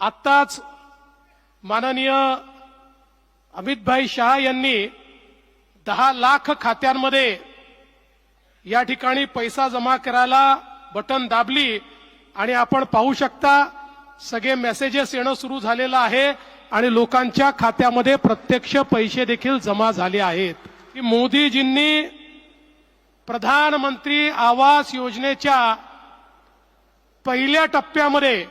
आत्ताच माननीय अमितभाई शहा यांनी दहा लाख खात्यांमध्ये या ठिकाणी पैसा जमा करायला बटन दाबली आणि आपण पाहू शकता सगळे मेसेजेस येणं सुरू झालेलं आहे आणि लोकांच्या खात्यामध्ये प्रत्यक्ष पैसे देखील जमा झाले आहेत. की मोदीजींनी प्रधानमंत्री आवास योजनेच्या पहिल्या टप्प्यामध्ये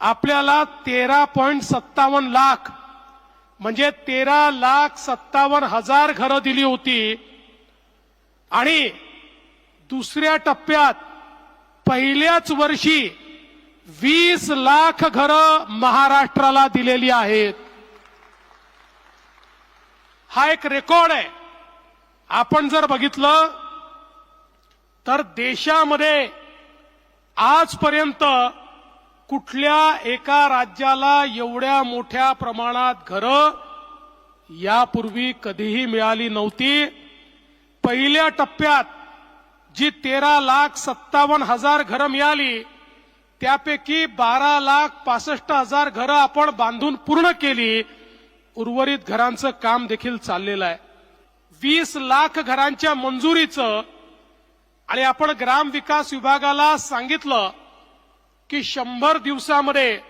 आपल्याला तेरा पॉईंट सत्तावन्न लाख म्हणजे तेरा लाख सत्तावन्न हजार घरं दिली होती. आणि दुसऱ्या टप्प्यात पहिल्याच वर्षी वीस लाख घरं महाराष्ट्राला दिलेली आहेत. हा एक रेकॉर्ड आहे. आपण जर बघितलं तर देशामध्ये आजपर्यंत कुठल्या एका राज्याला एवढ्या मोठ्या प्रमाणात घरं यापूर्वी कधीही मिळाली नव्हती. पहिल्या टप्प्यात जी तेरा लाख सत्तावन्न हजार घरं मिळाली त्यापैकी बारा लाख पासष्ट हजार घरं आपण बांधून पूर्ण केली. उर्वरित घरांचं काम देखील चाललेलं आहे. वीस लाख घरांच्या मंजुरीचं आणि आपण ग्राम विकास विभागाला सांगितलं की शंभर दिवसामध्ये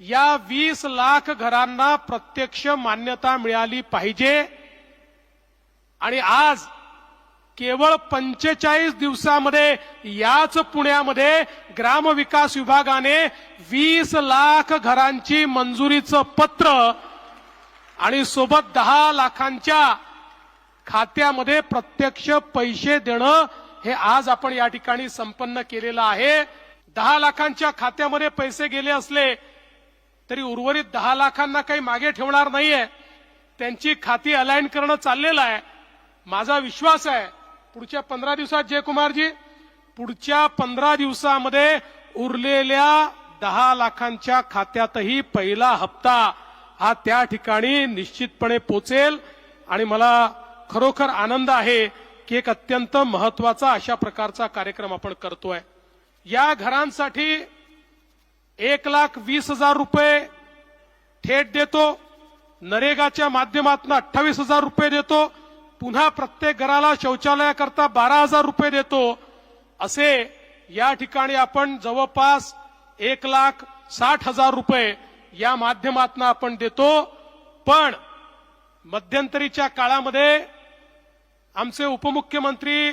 या वीस लाख घरांना प्रत्यक्ष मान्यता मिळाली पाहिजे. आणि आज केवळ पंचेचाळीस दिवसामध्ये याच पुण्यामध्ये ग्रामविकास विभागाने वीस लाख घरांची मंजुरीचं पत्र आणि सोबत दहा लाखांच्या खात्यामध्ये प्रत्यक्ष पैसे देणं हे आज आपण या ठिकाणी संपन्न केलेलं आहे. दहा लाखांच्या खात्यामध्ये पैसे गेले असले तरी उर्वरित दहा लाखांना काही मागे ठेवणार नाहीये. त्यांची खाती अलाइन करणं चाललेलं आहे. माझा विश्वास आहे. पुढच्या पंधरा दिवसात जयकुमारजी पुढच्या पंधरा दिवसामध्ये उरलेल्या दहा लाखांच्या खात्यातही पहिला हप्ता हा त्या ठिकाणी निश्चितपणे पोचेल. आणि मला खरोखर आनंद आहे की एक अत्यंत महत्त्वाचा अशा प्रकारचा कार्यक्रम आपण करतोय. या घरांसाठी एक लाख वीस हजार रुपये थेट देतो. नरेगाच्या माध्यमातून अठ्ठावीस हजार रुपये देतो. पुन्हा प्रत्येक घराला शौचालयाकरता बारा हजार रुपये देतो. असे या ठिकाणी आपण जवळपास एक लाख साठ हजार रुपये या माध्यमातून आपण देतो. पण मध्यंतरीच्या काळामध्ये आमचे उपमुख्यमंत्री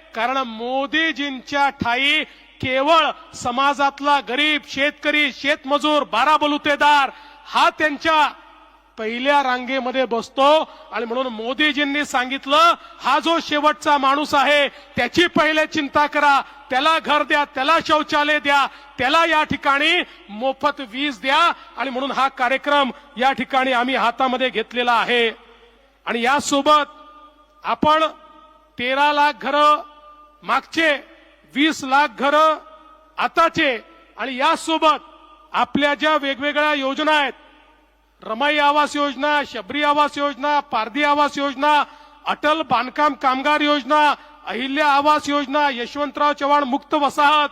कारण मोदीजींच्या ठाई केवळ समाजातला गरीब शेतकरी शेतमजूर बारा बलुतेदार हा त्यांच्या पहिल्या रांगेमध्ये बसतो. आणि म्हणून मोदीजींनी सांगितलं हा जो शेवटचा माणूस आहे त्याची पहिले चिंता करा. त्याला घर द्या त्याला शौचालय द्या त्याला या ठिकाणी मोफत वीज द्या. आणि म्हणून हा कार्यक्रम या ठिकाणी आम्ही हातामध्ये घेतलेला आहे. आणि यासोबत आपण तेरा लाख घरं मागचे वीस लाख घरं आताचे आणि यासोबत आपल्या ज्या वेगवेगळ्या योजना आहेत रमाई आवास योजना शबरी आवास योजना पारधी आवास योजना अटल बांधकाम कामगार योजना अहिल्या आवास योजना यशवंतराव चव्हाण मुक्त वसाहत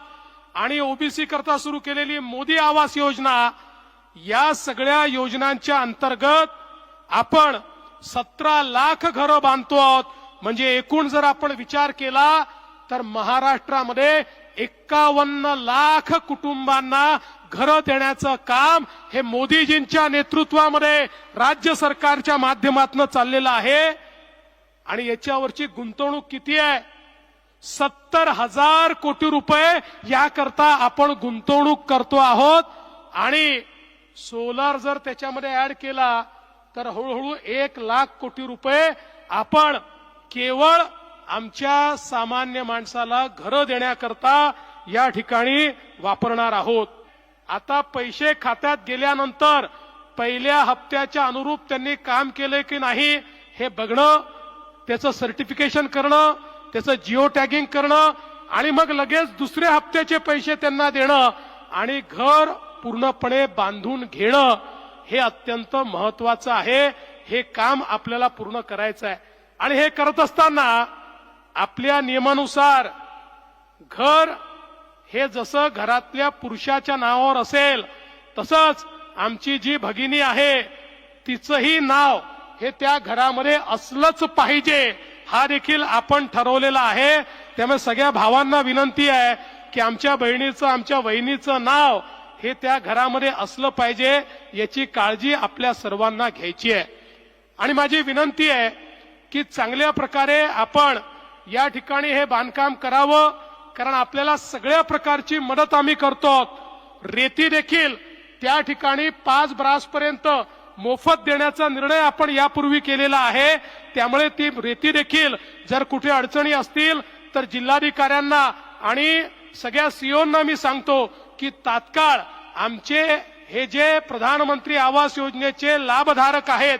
आणि ओबीसी करता सुरू केलेली मोदी आवास योजना या सगळ्या योजनांच्या अंतर्गत आपण सतरा लाख घरं बांधतो आहोत. म्हणजे एकूण जर आपण विचार केला तर महाराष्ट्रामध्ये एक्कावन्न लाख कुटुंबांना घरं देण्याचं काम हे मोदीजींच्या नेतृत्वामध्ये राज्य सरकारच्या माध्यमातून चाललेलं आहे. आणि याच्यावरची गुंतवणूक किती आहे? सत्तर हजार कोटी रुपये याकरता आपण गुंतवणूक करतो आहोत. आणि सोलार जर त्याच्यामध्ये ऍड केला तर हळूहळू एक लाख कोटी रुपये आपण केवळ आमच्या सामान्य माणसाला घरं देण्याकरता या ठिकाणी वापरणार आहोत. आता पैसे खात्यात गेल्यानंतर पहिल्या हप्त्याच्या अनुरूप त्यांनी काम केले की नाही हे बघणं त्याचं सर्टिफिकेशन करणं त्याचं जिओ टॅगिंग करणं आणि मग लगेच दुसऱ्या हप्त्याचे पैसे त्यांना देणं आणि घर पूर्णपणे बांधून घेणं हे अत्यंत महत्वाचं आहे. हे काम आपल्याला पूर्ण करायचं आहे आणि हे करत असताना आपल्या नियमानुसार घर हे जसं घरातल्या पुरुषाच्या नावावर असेल तसंच आमची जी भगिनी आहे तिचंही नाव हे त्या घरामध्ये असलंच पाहिजे. हा देखील आपण ठरवलेला आहे. त्यामुळे सगळ्या भावांना विनंती आहे की आमच्या बहिणीचं आमच्या वहिनीचं नाव हे त्या घरामध्ये असलं पाहिजे याची काळजी आपल्या सर्वांना घ्यायची आहे. आणि माझी विनंती आहे की चांगल्या प्रकारे आपण या ठिकाणी हे बांधकाम करावं कारण आपल्याला सगळ्या प्रकारची मदत आम्ही करतो रेती देखील त्या ठिकाणी पाच ब्रासपर्यंत मोफत देण्याचा निर्णय आपण यापूर्वी केलेला आहे. त्यामुळे ती रेती देखील जर कुठे अडचणी असतील तर जिल्हाधिकाऱ्यांना आणि सगळ्या सीओंना मी सांगतो की तात्काळ आमचे हे जे प्रधानमंत्री आवास योजनेचे लाभधारक आहेत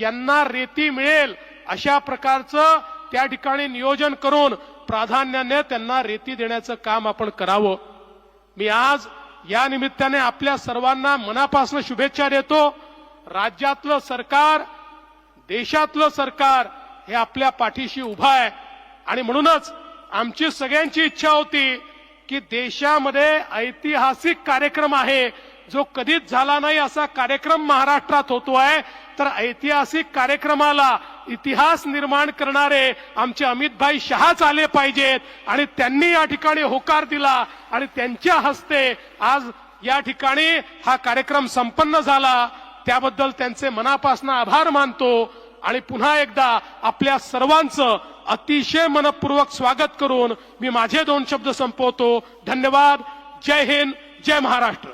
यांना रेती मिळेल अशा प्रकारचं त्या ठिकाणी नियोजन करून प्राधान्याने त्यांना रेती देण्याचं काम आपण करावं. मी आज या निमित्ताने आपल्या सर्वांना मनापासून शुभेच्छा देतो. राज्यातलं सरकार देशातलं सरकार हे आपल्या पाठीशी उभं आहे. आणि म्हणूनच आमची सगळ्यांची इच्छा होती की देशामध्ये ऐतिहासिक कार्यक्रम आहे. जो कधीच झाला नाही असा कार्यक्रम महाराष्ट्रात होतोय तर ऐतिहासिक कार्यक्रमाला इतिहास निर्माण करणारे आमचे अमितभाई शहाच आले पाहिजेत आणि त्यांनी या ठिकाणी होकार दिला आणि त्यांच्या हस्ते आज या ठिकाणी हा कार्यक्रम संपन्न झाला. त्याबद्दल त्यांचे मनापासून आभार मानतो आणि पुन्हा एकदा आपल्या सर्वांचं अतिशय मनपूर्वक स्वागत करून मी माझे दोन शब्द संपवतो. धन्यवाद. जय हिंद. जय महाराष्ट्र.